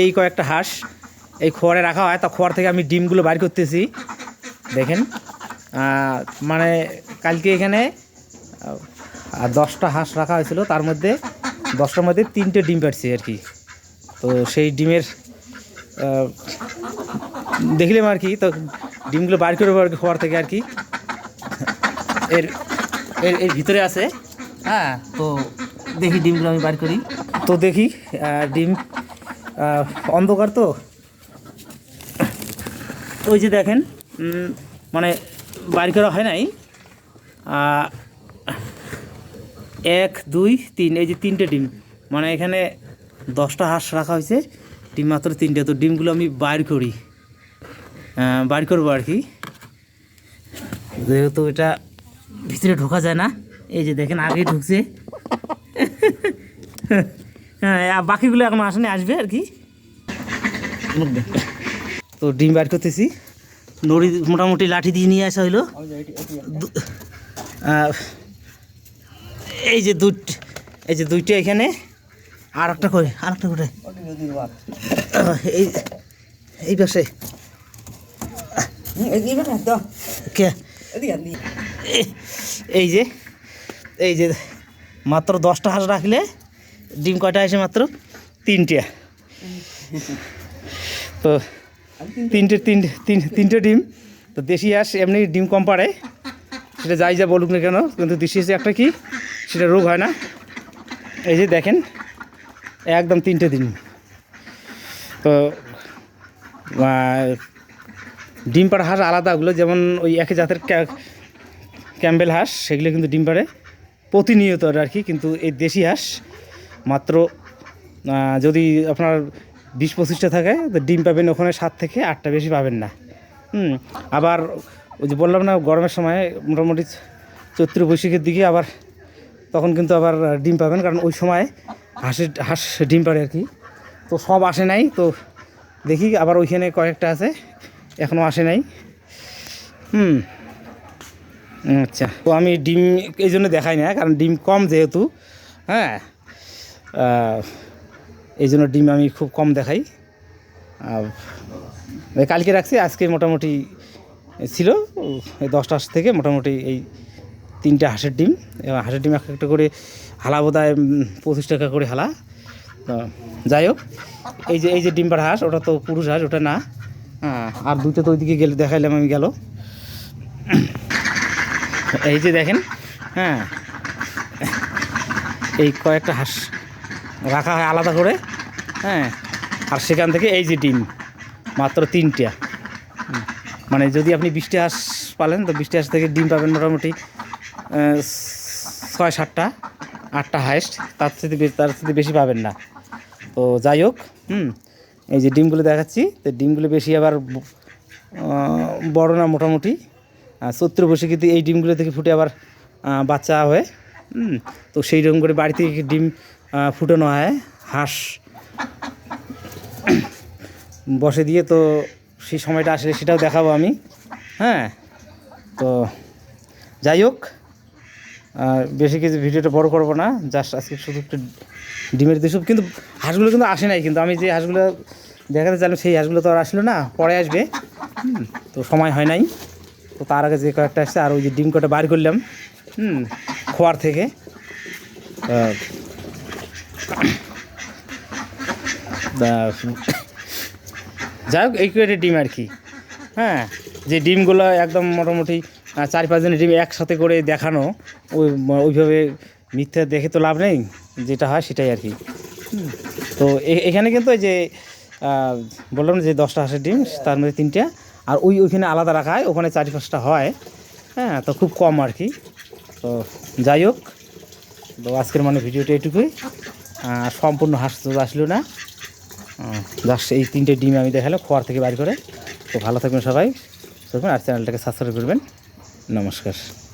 এই কয়েকটা হাঁস এই খোয়ারে রাখা হয়। তা খোয়ার থেকে আমি ডিমগুলো বাইর করতেছি। দেখেন মানে কালকে এখানে আর দশটা হাঁস রাখা হয়েছিল। তার মধ্যে দশটার মধ্যে তিনটে ডিম পাচ্ছি আর কি। তো সেই ডিমের দেখলাম আর কি। তো ডিমগুলো বাইর করব আর কি খোয়ার থেকে আর কি। এর এর এর ভিতরে আছে। হ্যাঁ তো দেখি ডিমগুলো আমি বার করি। তো দেখি ডিম অন্ধকার তো? ওই যে দেখেন মানে বার করা হয় নাই। এক, দুই, তিন, এই যে তিনটে ডিম। মানে এখানে দশটা হাঁস রাখা হয়েছে, ডিম মাত্র তিনটে। তো ডিমগুলো আমি বাইর করি। বাইর করব আর কি। যেহেতু এটা ভিতরে ঢোকা যায় না, এই যে দেখেন আগে ঢুকছে। বাকিগুলো এখন আসেনি আসবে আর কি। তো ডিম বার করতেছি। নড়ি মোটামুটি লাঠি দিয়ে নিয়ে আসা হইল। এই যে দুট এই যে দুইটা এখানে। আর একটা করে আর একটা করে এই এই পাশে। এই যে এই যে মাত্র দশটা হাঁস রাখলে ডিম কয়টা আসে মাত্র? তিনটে। তো তিনটে তিন তিন তিনটে ডিম। তো দেশি হাঁস এমনি ডিম কম পারে সেটা যাই যা বলুক না কেন, কিন্তু দেশি হাঁসে একটা কি, সেটা রোগ হয় না। এই যে দেখেন, একদম তিনটে ডিম। তো ডিম পাড়া হাঁস আলাদা ওগুলো, যেমন ওই একই জাতের ক্যা- ক্যাম্বেল হাঁস, সেগুলো কিন্তু ডিম পাড়ে। প্রতিনিয়ত আর কি, কিন্তু এই দেশি হাঁস মাত্র যদি আপনার বিশ পঁচিশটা থাকে, তো ডিম পাবেন ওখানে সাত থেকে আটটা, বেশি পাবেন না। হুম, আবার ওই যে বললাম না, গরমের সময় মোটামুটি চৈত্র বৈশাখের দিকে আবার তখন কিন্তু আবার ডিম পাবেন, কারণ ওই সময় হাঁসের, হাঁস ডিম পাড়ে আর কি। তো সব আসে নাই, তো দেখি আবার ওইখানে কয়েকটা আছে এখনও আসে নাই। হুম আচ্ছা। তো আমি ডিম এই জন্য দেখাই না, কারণ ডিম কম যেহেতু হ্যাঁ। এই জন্য ডিম আমি খুব কম দেখাই। কালকে রাখছি, আজকে মোটামুটি ছিল, এই দশটা থেকে মোটামুটি এই তিনটে হাঁসের ডিম। এবং হাঁসের ডিম এক একটা করে হালা বোধ হয় পঁচিশ টাকা করে হালা। যাই হোক, এই যে এই যে ডিম্বার হাঁস, ওটা তো পুরুষ হাঁস, ওটা না। আর দুটো তো ওইদিকে গেলে, দেখাইলাম আমি গেল। এই যে দেখেন হ্যাঁ এই কয়েকটা হাঁস রাখা হয় আলাদা করে হ্যাঁ? আর সেখান থেকে এই যে ডিম, মাত্র তিনটা। মানে যদি আপনি বৃষ্টি হাঁস পালেন, তো বৃষ্টি হাঁস থেকে ডিম পাবেন মোটামুটি ছয় সাতটা, আটটা হাইস্ট তার থেকে তার থেকে বেশি পাবেন না। তো যাই হোক, হুম, এই যে ডিমগুলো দেখাচ্ছি, তো ডিমগুলো বেশি আবার বড় না মোটামুটি। আর চৈত্র বৈশাখীতে এই ডিমগুলো থেকে ফুটে আবার বাচ্চা হয় তো সেই রকম করে বাড়ি থেকে ডিম ফুটানো হয় হাঁস। বসে দিয়ে তো সেই সময়টা আসলে সেটাও দেখাবো আমি। হ্যাঁ তো যাই হোক, আর বেশি কিছু ভিডিওটা বড় করব না জাস্ট আজকে শুধু একটু ডিমের দিসব কিন্তু হাঁসগুলো কিন্তু আসে নাই, কিন্তু আমি যে হাঁসগুলো দেখাতে চাইলাম, সেই হাঁসগুলো তো আর আসলো না, পরে আসবে। তো সময় হয় নাই। তো তার আগে যে কয়েকটা আসছে, আর ওই যে ডিম কটা বার করলাম, হুম, খোয়ার থেকে। যাই হোক, এই ডিম আর কি। হ্যাঁ যে ডিমগুলো একদম মোটামুটি চার পাঁচ দিনের ডিম একসাথে করে দেখানো, ওই, ওইভাবে মিথ্যা দেখে তো লাভ নেই, যেটা হয় সেটাই আর কি। তো এখানে কিন্তু যে বললাম যে দশটা হাঁসের ডিম, তার মধ্যে তিনটা, আর ওই ওইখানে আলাদা রাখা হয়, ওখানে চারি পাঁচটা হয়। হ্যাঁ তো খুব কম আর কি। তো যাই হোক, তো আজকের মানে ভিডিওটা এটুকুই। আহ, সম্পূর্ণ হাঁস তো আসলো না। জাস্ট এই তিনটে ডিম আমি দেখালাম খোয়ার থেকে বাইর করে। তো ভালো থাকবেন সবাই। আর চ্যানেলটাকে সাবস্ক্রাইব করবেন। নমস্কার।